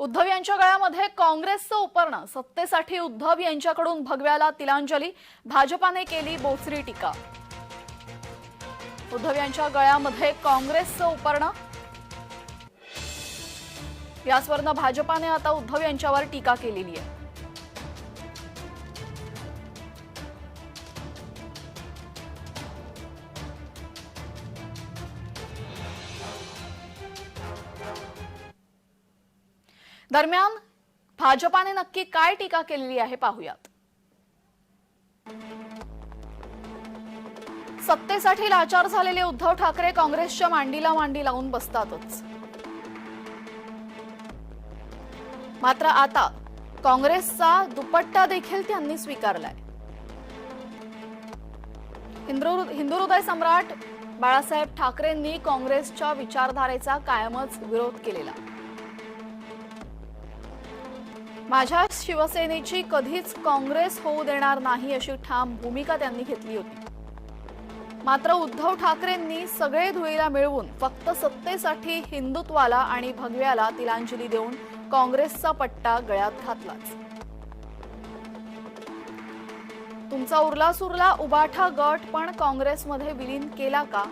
उद्धव यांच्या गळ्यामध्ये काँग्रेसचं उपरणं सत्तेसाठी उद्धव यांच्याकडून भगव्याला तिलांजली. भाजपाने केली बोचरी टीका. उद्धव यांच्या गळ्यामध्ये काँग्रेसचं उपरणं याचवरनं भाजपाने आता उद्धव यांच्यावर टीका केलेली आहे. दरम्यान भाजपाने नक्की काय टीका केलेली आहे पाहूयात. सत्तेसाठी लाचार झालेले उद्धव ठाकरे काँग्रेसच्या मांडीला मांडी लावून बसतातच. मात्र आता काँग्रेसचा दुपट्टा देखील त्यांनी स्वीकारलाय. हिंदू हिंदू हृदय सम्राट बाळासाहेब ठाकरेंनी काँग्रेसच्या विचारधारेचा कायमच विरोध केलेला. माझ्या शिवसेनेची कधीच काँग्रेस होऊ देणार नाही अशी ठाम भूमिका त्यांनी घेतली होती. मात्र उद्धव ठाकरेंनी सगळे धुळीला मिळवून फक्त सत्तेसाठी हिंदुत्वाला आणि भगव्याला तिलांजली देऊन काँग्रेसचा पट्टा गळ्यात घातलाच. तुमचा उरला सुरला उबाठा गट पण काँग्रेसमध्ये विलीन केला का?